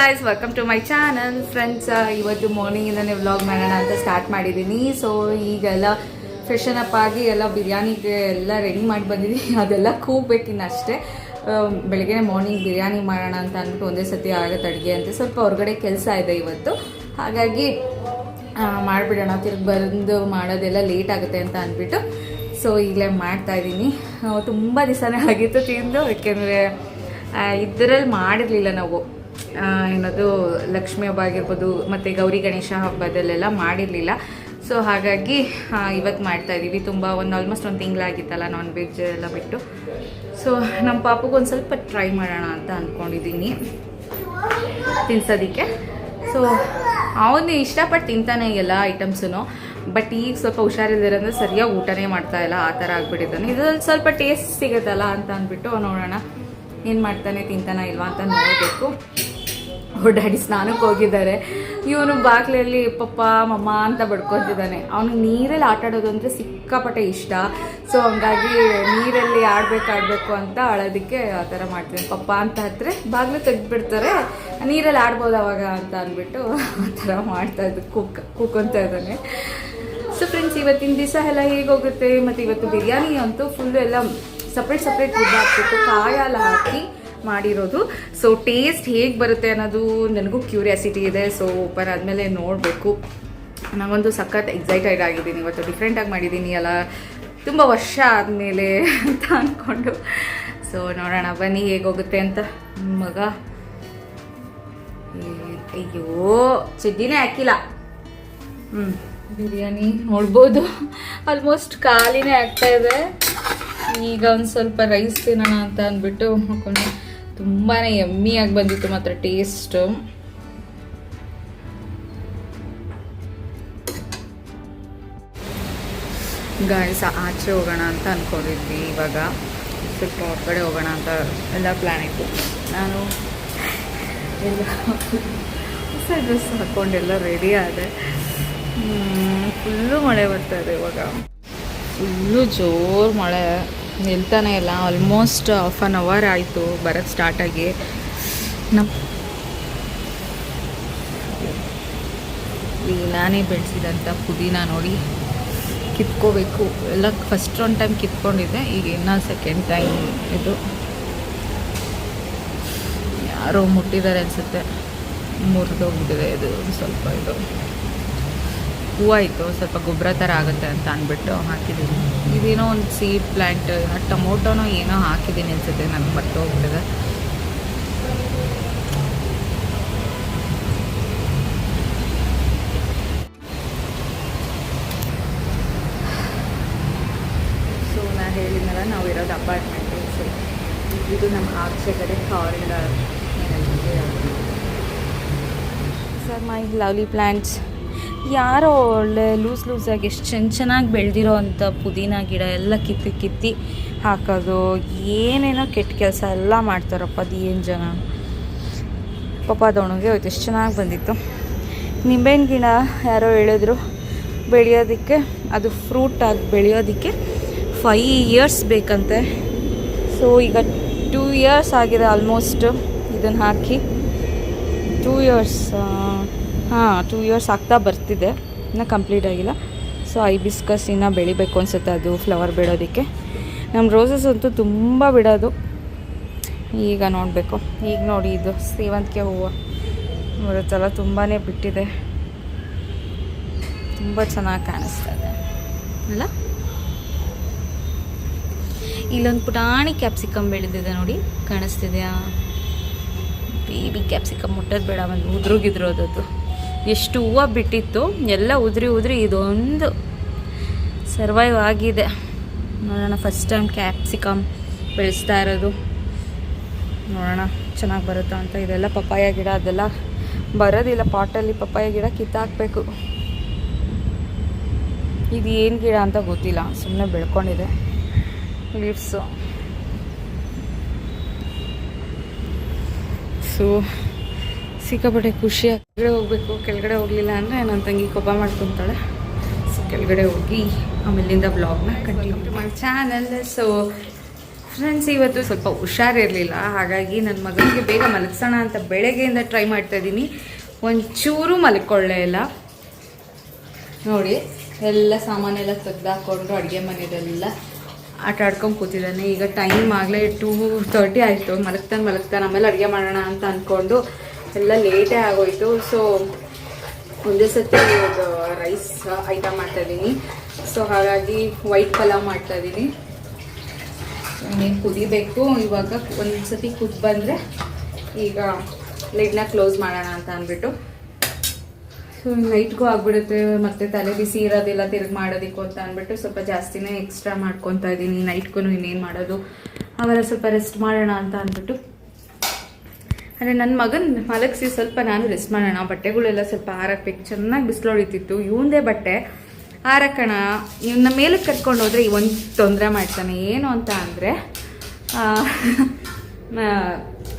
Guys welcome to my channel friends ಇವತ್ತು ಮಾರ್ನಿಂಗಿಂದನೇ vlog ಮಾಡೋಣ ಅಂತ ಸ್ಟಾರ್ಟ್ ಮಾಡಿದ್ದೀನಿ ಸೊ ಈಗೆಲ್ಲ ಫ್ರೆಶನ್ ಅಪ್ ಆಗಿ ಎಲ್ಲ ಬಿರಿಯಾನಿಗೆ ಎಲ್ಲ ರೆಡಿ ಮಾಡಿ ಬಂದಿದ್ದೀನಿ ಅದೆಲ್ಲ ಕೂಗ್ಬೇಕಿನ್ನು ಅಷ್ಟೇ. ಬೆಳಗ್ಗೆ ಮಾರ್ನಿಂಗ್ ಬಿರಿಯಾನಿ ಮಾಡೋಣ ಅಂತ ಅಂದ್ಬಿಟ್ಟು ಒಂದೇ ಸತಿ ಆಗುತ್ತೆ ಅಡುಗೆ ಅಂತ ಸ್ವಲ್ಪ ಹೊರಗಡೆ ಕೆಲಸ ಇದೆ ಇವತ್ತು. ಹಾಗಾಗಿ ಮಾಡಿಬಿಡೋಣ. ತಿರುಗಿ ಬಂದು ಮಾಡೋದೆಲ್ಲ ಲೇಟ್ ಆಗುತ್ತೆ ಅಂತ ಅಂದ್ಬಿಟ್ಟು. ಸೊ ಈಗಲೇ ಮಾಡ್ತಾಯಿದ್ದೀನಿ ತುಂಬ ದಿವಸನೇ ಆಗಿತ್ತು ತಿಂದು. ಏಕೆಂದರೆ ಇದರಲ್ಲಿ ಮಾಡಿರಲಿಲ್ಲ ನಾವು. ಏನದು, ಲಕ್ಷ್ಮಿ ಹಬ್ಬ ಆಗಿರ್ಬೋದು, ಮತ್ತು ಗೌರಿ ಗಣೇಶ ಹಬ್ಬದಲ್ಲೆಲ್ಲ ಮಾಡಿರಲಿಲ್ಲ. ಸೊ ಹಾಗಾಗಿ ಇವತ್ತು ಮಾಡ್ತಾ ಇದ್ದೀವಿ ತುಂಬ ಒಂದು ಆಲ್ಮೋಸ್ಟ್ ಒಂದು ತಿಂಗಳಾಗಿತ್ತಲ್ಲ ನಾನ್ ವೆಜ್ ಎಲ್ಲ ಬಿಟ್ಟು. ಸೊ ನಮ್ಮ ಪಾಪಗೆ ಒಂದು ಸ್ವಲ್ಪ ಟ್ರೈ ಮಾಡೋಣ ಅಂತ ಅಂದ್ಕೊಂಡಿದ್ದೀನಿ ತಿನ್ಸೋದಕ್ಕೆ. ಸೊ ಅವನು ಇಷ್ಟಪಟ್ಟು ತಿಂತಾನೆ ಎಲ್ಲ ಐಟಮ್ಸೂ ಬಟ್ ಈಗ ಸ್ವಲ್ಪ ಹುಷಾರಿಲ್ಲದಿರೋದ್ರೆ ಸರಿಯಾಗಿ ಊಟನೇ ಮಾಡ್ತಾ ಇಲ್ಲ. ಆ ಥರ ಆಗ್ಬಿಟ್ಟಿದ್ದಾನೆ. ಇದ್ರಲ್ಲಿ ಸ್ವಲ್ಪ ಟೇಸ್ಟ್ ಸಿಗುತ್ತಲ್ಲ ಅಂತ ಅಂದ್ಬಿಟ್ಟು ನೋಡೋಣ. ಏನು ಮಾಡ್ತಾನೆ, ತಿಂತಾನ ಇಲ್ವಾ ಅಂತ ನೋಡಬೇಕು. ಅವ್ರ ಡ್ಯಾಡಿ ಸ್ನಾನಕ್ಕೆ ಹೋಗಿದ್ದಾರೆ. ಇವನು ಬಾಗ್ಲಲ್ಲಿ ಪಪ್ಪ, ಮಮ್ಮ ಅಂತ ಬಡ್ಕೊತಿದ್ದಾನೆ. ಅವನಿಗೆ ನೀರಲ್ಲಿ ಆಟ ಆಡೋದು ಅಂದರೆ ಸಿಕ್ಕಾಪಟ್ಟೆ ಇಷ್ಟ. ಸೊ ಹಂಗಾಗಿ ನೀರಲ್ಲಿ ಆಡ್ಬೇಕು ಅಂತ ಆಳೋದಕ್ಕೆ ಆ ಥರ ಮಾಡ್ತೀನಿ ಪಪ್ಪ ಅಂತ ಹತ್ತಿರ ಬಾಗಿಲು ತೆಗೆದ್ಬಿಡ್ತಾರೆ. ನೀರಲ್ಲಿ ಆಡ್ಬೋದು ಅವಾಗ ಅಂತ ಅಂದ್ಬಿಟ್ಟು ಆ ಥರ ಮಾಡ್ತಾ ಇದ್ದು, ಕುಕ್ ಕುಕ್ಕೊಂತ ಇದ್ದಾನೆ. ಸೊ ಫ್ರೆಂಡ್ಸ್ ಇವತ್ತಿನ ದಿವಸ ಎಲ್ಲ ಹೇಗೋಗುತ್ತೆ? ಮತ್ತು ಇವತ್ತು ಬಿರಿಯಾನಿ ಅಂತೂ ಫುಲ್ಲು ಎಲ್ಲ ಸಪ್ರೇಟ್ ಸಪ್ರೇಟ್ ಫುಡ್ ಹಾಕ್ಬಿಟ್ಟು ಕಾಯಿ ಎಲ್ಲ ಹಾಕಿ ಮಾಡಿರೋದು. ಸೊ ಟೇಸ್ಟ್ ಹೇಗೆ ಬರುತ್ತೆ ಅನ್ನೋದು ನನಗೂ ಕ್ಯೂರಿಯಾಸಿಟಿ ಇದೆ. ಸೊ ಓಪನ್ ಆದಮೇಲೆ ನೋಡಬೇಕು. ನಾನೊಂದು ಸಖತ್ ಎಕ್ಸೈಟೆಡ್ ಆಗಿದ್ದೀನಿ ಇವತ್ತು. ಡಿಫ್ರೆಂಟಾಗಿ ಮಾಡಿದ್ದೀನಿ ಅಲ್ಲ. ತುಂಬ ವರ್ಷ ಆದಮೇಲೆ ಅಂತ ಅಂದ್ಕೊಂಡು ಸೊ ನೋಡೋಣ. ಬನ್ನಿ ಹೇಗೋಗುತ್ತೆ ಅಂತ. ಮಗ. ಅಯ್ಯೋ. ಚಡ್ಡಿನೇ ಹಾಕಿಲ್ಲ. ಹ್ಞೂ ಬಿರಿಯಾನಿ ನೋಡ್ಬೋದು. ಆಲ್ಮೋಸ್ಟ್ ಖಾಲಿನೇ ಆಗ್ತಾ ಇದೆ. ಈಗ ಒಂದು ಸ್ವಲ್ಪ ರೈಸ್ ತಿನ್ನೋಣ ಅಂತ ಅಂದ್ಬಿಟ್ಟು ಹಾಕೊಂಡು ತುಂಬಾ ಎಮ್ಮಿಯಾಗಿ ಬಂದಿತ್ತು ಮಾತ್ರ ಟೇಸ್ಟು ಗಾಯಸ ಆಚೆ ಹೋಗೋಣ ಅಂತ ಅಂದ್ಕೊಂಡಿದ್ವಿ ಇವಾಗ. ಸ್ವಲ್ಪ ಹೊರಗಡೆ ಹೋಗೋಣ ಅಂತ ಎಲ್ಲ ಪ್ಲ್ಯಾನ್ ಇತ್ತು. ನಾನು ಎಲ್ಲ ಹೊಸ ಡ್ರೆಸ್ ಹಾಕ್ಕೊಂಡೆಲ್ಲ ರೆಡಿ ಆದೆ. ಫುಲ್ಲು ಮಳೆ ಬರ್ತಾ ಇದೆ ಇವಾಗ. ಫುಲ್ಲು ಜೋರು ಮಳೆ. ನಿಲ್ತಾನೆ ಇಲ್ಲ. ಆಲ್ಮೋಸ್ಟ್ ಹಾಫ್ ಆನ್ ಅವರ್ ಆಯಿತು ಬರೋಕ್ಕೆ ಸ್ಟಾರ್ಟಾಗಿ ನಮ್ಮ ನಾನೇ ಬೆಳೆಸಿದಂಥ ಪುದೀನ ನೋಡಿ. ಕಿತ್ಕೋಬೇಕು. ಎಲ್ಲ ಫಸ್ಟ್ ಒಂದು ಟೈಮ್ ಕಿತ್ಕೊಂಡಿದ್ದೆ, ಈಗ ಇನ್ನೂ ಸೆಕೆಂಡ್ ಟೈಮ್ ಇದು. ಯಾರೋ ಮುಟ್ಟಿದ್ದಾರೆ ಅನಿಸುತ್ತೆ. ಮುರಿದೋಗ್ಬಿಟ್ಟಿದೆ ಇದು ಸ್ವಲ್ಪ ಇದು. ಹೂವಾಯಿತು ಸ್ವಲ್ಪ ಗೊಬ್ಬರ ಥರ ಆಗುತ್ತೆ ಅಂತ ಅಂದ್ಬಿಟ್ಟು ಹಾಕಿದ್ದೀನಿ ಇದೇನೋ ಒಂದು ಸೀಡ್ ಪ್ಲ್ಯಾಂಟ್ ಟೊಮೊಟೊನೋ ಏನೋ ಹಾಕಿದ್ದೀನಿ ಅನಿಸುತ್ತೆ ನನಗೆ ಮರ್ತೋಗ್ಬಿಟ್ಟಿದೆ ಸೊ ನಾನು ಹೇಳಿದ್ನಲ್ಲ ನಾವು ಇರೋದು ಅಪಾರ್ಟ್ಮೆಂಟು ಸೊ ಇದು ನಮ್ಮ ಆಚೆ ಕಡೆ corridor sir my lovely plants ಯಾರೋ ಒಳ್ಳೆ ಲೂಸ್ ಲೂಸಾಗಿ ಎಷ್ಟು ಚೆನ್ನ ಚೆನ್ನಾಗಿ ಬೆಳೆದಿರೋ ಅಂಥ ಪುದೀನ ಗಿಡ ಎಲ್ಲ ಕಿತ್ತಿ ಕಿತ್ತಿ ಹಾಕೋದು, ಏನೇನೋ ಕೆಟ್ಟ ಕೆಲಸ ಎಲ್ಲ ಮಾಡ್ತಾರಪ್ಪ ಅದು ಏನು ಜನ. ಪಾಪ ಅದೊಣಗೆ ಹೋಯ್ತು, ಎಷ್ಟು ಚೆನ್ನಾಗಿ ಬಂದಿತ್ತು. ನಿಂಬೆಹಣ್ಣು ಗಿಡ ಯಾರೋ ಹೇಳಿದ್ರು, ಬೆಳೆಯೋದಕ್ಕೆ, ಅದು ಫ್ರೂಟ್ ಆಗಿ ಬೆಳೆಯೋದಕ್ಕೆ ಫೈ ಇಯರ್ಸ್ ಬೇಕಂತೆ. ಸೊ ಈಗ ಟೂ ಇಯರ್ಸ್ ಆಗಿದೆ ಆಲ್ಮೋಸ್ಟ್ ಇದನ್ನು ಹಾಕಿ. ಟೂ ಇಯರ್ಸ್ ಹಾಂ ಟೂ ಇಯರ್ಸ್ ಆಗ್ತಾ ಬರ್ತಿದೆ. ಇನ್ನೂ ಕಂಪ್ಲೀಟ್ ಆಗಿಲ್ಲ. ಸೊ ಐಬಿಸ್ಕಸ್ ಇನ್ನೂ ಬೆಳಿಬೇಕು ಅನಿಸುತ್ತೆ ಅದು ಫ್ಲವರ್ ಬಿಡೋದಕ್ಕೆ ನಮ್ಮ ರೋಸಸ್ ಅಂತೂ ತುಂಬ ಬಿಡೋದು. ಈಗ ನೋಡಬೇಕು. ಈಗ ನೋಡಿ ಇದು, ಸೇವಂತಿಗೆ ಹೂವು. ಬರುತ್ತಲ್ಲ ತುಂಬಾ ಬಿಟ್ಟಿದೆ. ತುಂಬ ಚೆನ್ನಾಗಿ ಕಾಣಿಸ್ತಾ ಇದೆ. ಅಲ್ಲ? ಇಲ್ಲೊಂದು ಪುಟಾಣಿ ಕ್ಯಾಪ್ಸಿಕಮ್ ಬೆಳೆದಿದೆ ನೋಡಿ. ಕಾಣಿಸ್ತಿದೆಯಾ? ಬೇಬಿ ಕ್ಯಾಪ್ಸಿಕಮ್ ಮುಟ್ಟೋದು ಬೇಡ, ಒಂದು ಉದ್ರುಗಿದ್ರು ಅದದ್ದು ಎಷ್ಟು ಹೂವು ಬಿಟ್ಟಿತ್ತು, ಎಲ್ಲ ಉದುರಿ ಉದುರಿ ಇದೊಂದು ಸರ್ವೈವ್ ಆಗಿದೆ. ನೋಡೋಣ ಫಸ್ಟ್ ಟೈಮ್ ಕ್ಯಾಪ್ಸಿಕಮ್ ಬೆಳೆಸ್ತಾ ಇರೋದು. ನೋಡೋಣ, ಚೆನ್ನಾಗಿ ಬರುತ್ತಾ ಅಂತ. ಇದೆಲ್ಲ ಪಪ್ಪಾಯ ಗಿಡ, ಅದೆಲ್ಲ ಬರೋದಿಲ್ಲ ಪಾಟಲ್ಲಿ. ಪಪ್ಪಾಯ ಗಿಡ ಕಿತ್ತಾಕಬೇಕು. ಇದು ಏನು ಗಿಡ ಅಂತ ಗೊತ್ತಿಲ್ಲ. ಸುಮ್ಮನೆ ಬೆಳ್ಕೊಂಡಿದೆ. ಲೀವ್ಸು ಸೊ ಸಿಕ್ಕಾಪಟ್ಟೆ ಖುಷಿ ಕೆಳಗಡೆ ಹೋಗಬೇಕು ಕೆಳಗಡೆ ಹೋಗಲಿಲ್ಲ ಅಂದರೆ ನನ್ನ ತಂಗಿ ಕೋಪ ಮಾಡ್ಕೊತಾಳೆ. ಸೊ ಕೆಳಗಡೆ ಹೋಗಿ ಆಮೇಲಿಂದ ಬ್ಲಾಗ್ನ ಕಂಟಿನ್ಯೂ ಮಾಡಿ ಚಾನಲ್ ಸೊ ಫ್ರೆಂಡ್ಸ್ ಇವತ್ತು ಸ್ವಲ್ಪ ಹುಷಾರಿರಲಿಲ್ಲ. ಹಾಗಾಗಿ ನನ್ನ ಮಗನಿಗೆ ಬೇಗ ಮಲಗಿಸೋಣ ಅಂತ ಬೆಳಗ್ಗೆಯಿಂದ ಟ್ರೈ ಮಾಡ್ತಾ ಇದ್ದೀನಿ. ಒಂಚೂರು ಮಲ್ಕೊಳ್ಳೇ ಇಲ್ಲ. ನೋಡಿ ಎಲ್ಲ ಸಾಮಾನೆಲ್ಲ ತೆಗ್ದಾಕೊಂಡು ಅಡುಗೆ ಮನೆಯಲ್ಲೆಲ್ಲ ಆಟ ಆಡ್ಕೊಂಡು ಕೂತಿದ್ದಾನೆ. ಈಗ ಟೈಮ್ ಆಗಲೇ ಟೂ ತರ್ಟಿ ಆಯಿತು. ಮಲಗ್ತಾನೆ ಮಲಗ್ತಾನೆ ಆಮೇಲೆ ಅಡುಗೆ ಮಾಡೋಣ ಅಂತ ಅಂದ್ಕೊಂಡು ಎಲ್ಲ ಲೇಟೇ ಆಗೋಯ್ತು. ಸೊ ಒಂದೇ ಸತಿ ರೈಸ್ ಐಟಮ್ ಮಾಡ್ತಾಯಿದ್ದೀನಿ ಸೊ ಹಾಗಾಗಿ ವೈಟ್ ಪಲಾವ್ ಮಾಡ್ತಾಯಿದ್ದೀನಿ ಇನ್ನೇನು ಕುದಿಬೇಕು? ಇವಾಗ ಒಂದು ಸತಿ ಕುದ್ದು ಬಂದರೆ ಈಗ ಲಿಡ್ನ ಕ್ಲೋಸ್ ಮಾಡೋಣ ಅಂತ ಅಂದ್ಬಿಟ್ಟು. ಸೊ ನೈಟ್ಗೂ ಆಗ್ಬಿಡುತ್ತೆ. ಮತ್ತೆ ತಲೆ ಬಿಸಿ ಇರೋದಿಲ್ಲ ತಿರುಗಿ ಮಾಡೋದಕ್ಕೂ ಅಂತ ಅಂದ್ಬಿಟ್ಟು ಸ್ವಲ್ಪ ಜಾಸ್ತಿನೇ ಎಕ್ಸ್ಟ್ರಾ ಮಾಡ್ಕೊತಾ ಇದ್ದೀನಿ. ನೈಟ್ಗೂ ಇನ್ನೇನು ಮಾಡೋದು? ಅವೆಲ್ಲ ಸ್ವಲ್ಪ ರೆಸ್ಟ್ ಮಾಡೋಣ ಅಂತ ಅಂದ್ಬಿಟ್ಟು ಅಂದರೆ ನನ್ನ ಮಗನ ಮಲಗಿಸಿ ಸ್ವಲ್ಪ ನಾನು ರೆಸ್ಟ್ ಮಾಡೋಣ. ಬಟ್ಟೆಗಳೆಲ್ಲ ಸ್ವಲ್ಪ ಹಾರಾಕ್ಬೇಕು ಚೆನ್ನಾಗಿ ಬಿಸಿಲು ಹೊಡಿತಿತ್ತು ಇವಂದೇ ಬಟ್ಟೆ ಆರಕ್ಕಣ. ಇವನ್ನ ಮೇಲಕ್ಕೆ ಕರ್ಕೊಂಡು ಹೋದರೆ ಒಂದು ತೊಂದರೆ ಮಾಡ್ತಾನೆ. ಏನು ಅಂತ ಅಂದರೆ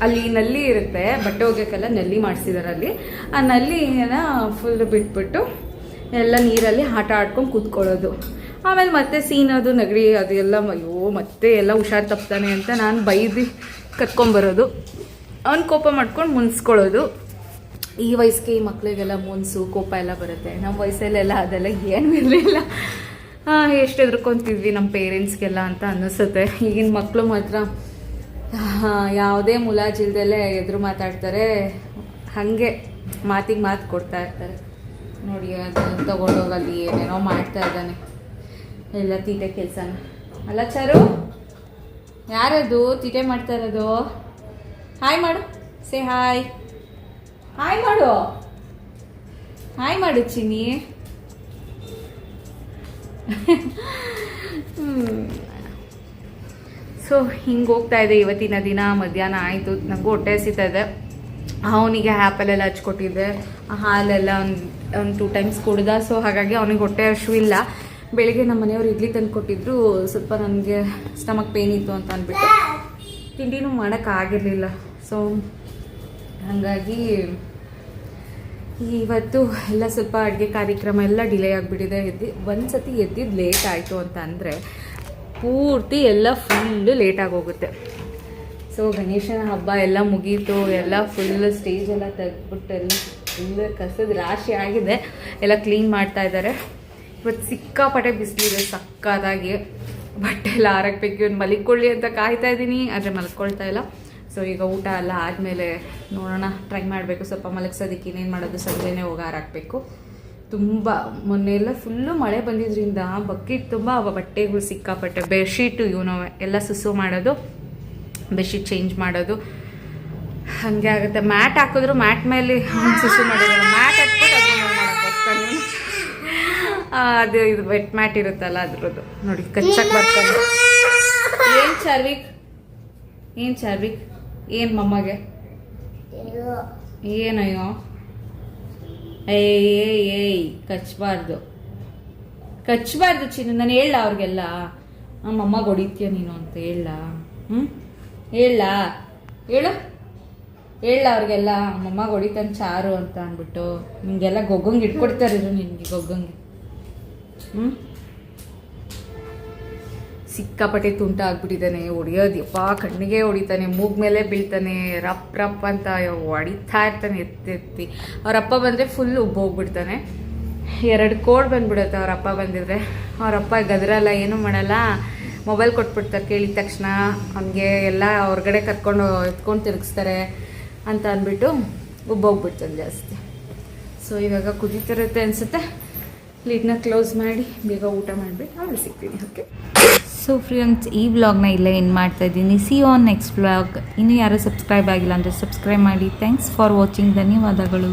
ಅಲ್ಲಿ ನಲ್ಲಿ ಇರುತ್ತೆ. ಬಟ್ಟೆ ಹೋಗೋಕ್ಕೆಲ್ಲ ನಲ್ಲಿ ಮಾಡಿಸಿದಾರೆ ಅಲ್ಲಿ. ಆ ನಲ್ಲಿನ ಫುಲ್ ಬಿಟ್ಬಿಟ್ಟು ಎಲ್ಲ ನೀರಲ್ಲಿ ಆಟ ಆಡ್ಕೊಂಡು ಕೂತ್ಕೊಳ್ಳೋದು. ಆಮೇಲೆ ಮತ್ತೆ ಸೀನೋದು ನೆಗಡಿ ಅದೆಲ್ಲ ಅಯ್ಯೋ, ಮತ್ತೆ ಎಲ್ಲ ಹುಷಾರು ತಪ್ತಾನೆ ಅಂತ ನಾನು ಬೈದು ಕರ್ಕೊಂಬರೋದು. ಅವ್ನು ಕೋಪ ಮಾಡ್ಕೊಂಡು ಮುನ್ಸ್ಕೊಳ್ಳೋದು. ಈ ವಯಸ್ಸಿಗೆ ಈ ಮಕ್ಕಳಿಗೆಲ್ಲ ಮುನ್ಸು, ಕೋಪ ಎಲ್ಲ ಬರುತ್ತೆ. ನಮ್ಮ ವಯಸ್ಸಲ್ಲೆಲ್ಲ ಅದೆಲ್ಲ ಏನೂ ಇರಲಿಲ್ಲ. ಎಷ್ಟು ಎದ್ರುಕೊಂತಿದ್ವಿ ನಮ್ಮ ಪೇರೆಂಟ್ಸ್ಗೆಲ್ಲ ಅಂತ ಅನ್ನಿಸುತ್ತೆ. ಈಗಿನ ಮಕ್ಕಳು ಮಾತ್ರ ಯಾವುದೇ ಮುಲಾಜಿಲ್ದಲ್ಲೇ ಎದುರು ಮಾತಾಡ್ತಾರೆ. ಹಾಗೆ ಮಾತಿಗೆ ಮಾತು ಕೊಡ್ತಾ ಇರ್ತಾರೆ. ನೋಡಿ ಅದನ್ನು ತೊಗೊಂಡೋಗಲ್ಲಿ ಏನೇನೋ ಮಾಡ್ತಾ ಇದ್ದಾನೆ. ಎಲ್ಲ ತೀಟೆ ಕೆಲಸನ. ಅಲ್ಲ, ಚಾರು, ಯಾರದು? ತೀಟೆ ಮಾಡ್ತಾ ಇರೋದು? ಹಾಯ್ ಮಾಡು ಸೇ ಹಾಯ್ ಹಾಯ್ ಮಾಡು ಹಾಯ್ ಮಾಡು ಚಿನ್ನಿ ಸೊ ಹಿಂಗೆ ಹೋಗ್ತಾ ಇದೆ ಇವತ್ತಿನ ದಿನ. ಮಧ್ಯಾಹ್ನ ಆಯಿತು. ನನಗೂ ಹೊಟ್ಟೆ ಹಸಿತಾ ಇದೆ. ಅವನಿಗೆ ಆ್ಯಪಲ್ಲೆಲ್ಲ ಹಚ್ಕೊಟ್ಟಿದ್ದೆ ಹಾಲೆಲ್ಲ ಒಂದು ಒಂದು ಟೂ ಟೈಮ್ಸ್ ಕುಡ್ದ. ಸೊ ಹಾಗಾಗಿ ಅವನಿಗೆ ಹೊಟ್ಟೆ ಹಶು ಇಲ್ಲ. ಬೆಳಿಗ್ಗೆ ನಮ್ಮ ಮನೆಯವರು ಇಡ್ಲಿ ತಂದು ಕೊಟ್ಟಿದ್ರು. ಸ್ವಲ್ಪ ನನಗೆ ಸ್ಟಮಕ್ ಪೇನ್ ಇತ್ತು ಅಂತ ಅಂದ್ಬಿಟ್ಟು. ತಿಂಡಿನೂ ಮಾಡೋಕ್ಕಾಗಿರಲಿಲ್ಲ ಸೊ ಹಾಗಾಗಿ ಇವತ್ತು ಎಲ್ಲ ಸ್ವಲ್ಪ ಅಡುಗೆ ಕಾರ್ಯಕ್ರಮ ಎಲ್ಲ ಡಿಲೇ ಆಗಿಬಿಟ್ಟಿದೆ. ಎದ್ದು ಒಂದು ಸತಿ ಎದ್ದಿದ್ದು ಲೇಟ್ ಆಯಿತು ಅಂತ ಅಂದರೆ ಪೂರ್ತಿ ಎಲ್ಲ ಫುಲ್ಲು ಲೇಟಾಗಿ ಹೋಗುತ್ತೆ. ಸೊ ಗಣೇಶನ ಹಬ್ಬ ಎಲ್ಲ ಮುಗೀತು. ಎಲ್ಲ ಫುಲ್ ಸ್ಟೇಜ್ ಎಲ್ಲ ತೆಗ್ದುಬಿಟ್ಟು ಎಲ್ಲ ಫುಲ್ ಕಸದ ರಾಶಿ ಆಗಿದೆ. ಎಲ್ಲ ಕ್ಲೀನ್ ಮಾಡ್ತಾ ಇದ್ದಾರೆ ಇವತ್ತು ಸಿಕ್ಕಾಪಟ್ಟೆ ಬಿಸಿಲಿದೆ ಸಕ್ಕದಾಗಿ ಬಟ್ಟೆ ಎಲ್ಲ ಹಾರಕ್ಬೇಕು ಬೇಕು ಮಲಿಕೊಳ್ಳಿ ಅಂತ ಕಾಯ್ತಾ ಇದ್ದೀನಿ ಆದರೆ ಮಲ್ಕೊಳ್ತಾ ಇಲ್ಲ. ಸೊ ಈಗ ಊಟ ಎಲ್ಲ ಆದಮೇಲೆ ನೋಡೋಣ ಟ್ರೈ ಮಾಡಬೇಕು. ಸ್ವಲ್ಪ ಮಲಗಿಸೋದಕ್ಕೆ ಇನ್ನೇನು ಮಾಡೋದು? ಸಂಜೆನೇ ಹೋಗಿ ಹಾರಾಕ್ಬೇಕು ತುಂಬ, ಮೊನ್ನೆ ಎಲ್ಲ ಫುಲ್ಲು ಮಳೆ ಬಂದಿದ್ರಿಂದ ಬಕೆಟ್ ತುಂಬ ಬಟ್ಟೆಗಳು ಸಿಕ್ಕಾಪಟ್ಟೆ. ಬೆಡ್ಶೀಟು ಇವನು ಎಲ್ಲ ಸುಸು ಮಾಡೋದು. ಬೆಡ್ಶೀಟ್ ಚೇಂಜ್ ಮಾಡೋದು. ಹಾಗೆ ಆಗುತ್ತೆ. ಮ್ಯಾಟ್ ಹಾಕಿದ್ರು ಮ್ಯಾಟ್ ಮೇಲೆ ಸುಸು ಮಾಡೋದು? ಮ್ಯಾಟ್ ಹಾಕ್ಬಿಟ್ಟು ಅದು ಇದು ವೆಟ್ ಮ್ಯಾಟ್ ಇರುತ್ತಲ್ಲ ಅದ್ರದ್ದು. ನೋಡಿ ಕಚ್ಚಕ್ಕೆ ಬರ್ತಾನೆ ಏನು ಚಾರ್ವಿಕ್? ಏನು ಚಾರ್ವಿಕ್? ಏನು ಮಮ್ಮಗೆ? ಏನಯ್ಯೋ? ಏಯ್ ಏಯ್ ಕಚ್ಬಾರ್ದು. ಕಚ್ಚಬಾರ್ದು ಚಿನ್ನ, ನಾನು ಹೇಳ ಅವ್ರಿಗೆಲ್ಲ. ನಮ್ಮಮ್ಮ ಹೊಡಿತೀಯ ನೀನು ಅಂತ ಹೇಳ. ಹ್ಞೂ ಹೇಳ. ಹೇಳು. ಹೇಳ ಅವ್ರಿಗೆಲ್ಲ ನಮ್ಮಮ್ಮ ಹೊಡಿತಾನೆ ಚಾರು ಅಂತ ಅಂದ್ಬಿಟ್ಟು. ನಿಮಗೆಲ್ಲ ಗೊಗ್ಗಂಗೆ ಇಟ್ಕೊಡ್ತಾರಿದ್ರು ನಿನಗೆ ಗೊಗ್ಗಂಗೆ. ಹ್ಞೂ ಸಿಕ್ಕಾಪಟ್ಟೆ ತುಂಟ ಆಗ್ಬಿಟ್ಟಿದ್ದಾನೆ, ಹೊಡಿಯೋದು ಯಪ್ಪ, ಕಣ್ಣಿಗೆ ಹೊಡಿತಾನೆ, ಮೂಗ್ ಮೇಲೆ ಬೀಳ್ತಾನೆ, ರಪ್ ರಪ್ ಅಂತ ಹೊಡಿತಾ ಇರ್ತಾನೆ, ಎತ್ತಿ ಎತ್ತಿ. ಅವರಪ್ಪ ಬಂದರೆ ಫುಲ್ ಉಬ್ಬೋಗ್ಬಿಡ್ತಾನೆ ಎರಡು ಕೋಡ್ ಬಂದ್ಬಿಡುತ್ತೆ ಅವರಪ್ಪ ಬಂದಿದ್ರೆ. ಅವರಪ್ಪ ಗದ್ರಲ್ಲ ಏನೂ ಮಾಡಲ್ಲ? ಮೊಬೈಲ್ ಕೊಟ್ಬಿಡ್ತಾರೆ ಕೇಳಿದ ತಕ್ಷಣ. ಅವನಿಗೆ ಎಲ್ಲ ಹೊರಗಡೆ ಕರ್ಕೊಂಡು ಎತ್ಕೊಂಡು ತಿರುಗಿಸ್ತಾರೆ ಅಂತ ಅಂದ್ಬಿಟ್ಟು ಉಬ್ಬೋಗ್ಬಿಡ್ತಾನೆ ಜಾಸ್ತಿ. ಸೊ ಇವಾಗ ಕುದೀತಿರುತ್ತೆ ಅನಿಸುತ್ತೆ. ಲೀಡ್ನ ಕ್ಲೋಸ್ ಮಾಡಿ, ಬೇಗ ಊಟ ಮಾಡಿಬಿಟ್ಟು ಆಮೇಲೆ ಸಿಗ್ತೀನಿ ಓಕೆ ಸೊ ಫ್ರೆಂಡ್ಸ್ ಈ ವ್ಲಾಗ್ನ ಇಲ್ಲೇ ಏನು ಮಾಡ್ತಾ ಇದ್ದೀನಿ. ಸಿ ಆನ್ ನೆಕ್ಸ್ಟ್ ವ್ಲಾಗ್ ಇನ್ನೂ ಯಾರು ಸಬ್ಸ್ಕ್ರೈಬ್ ಆಗಿಲ್ಲ ಅಂದರೆ ಸಬ್ಸ್ಕ್ರೈಬ್ ಮಾಡಿ. ಥ್ಯಾಂಕ್ಸ್ ಫಾರ್ ವಾಚಿಂಗ್ ಧನ್ಯವಾದಗಳು.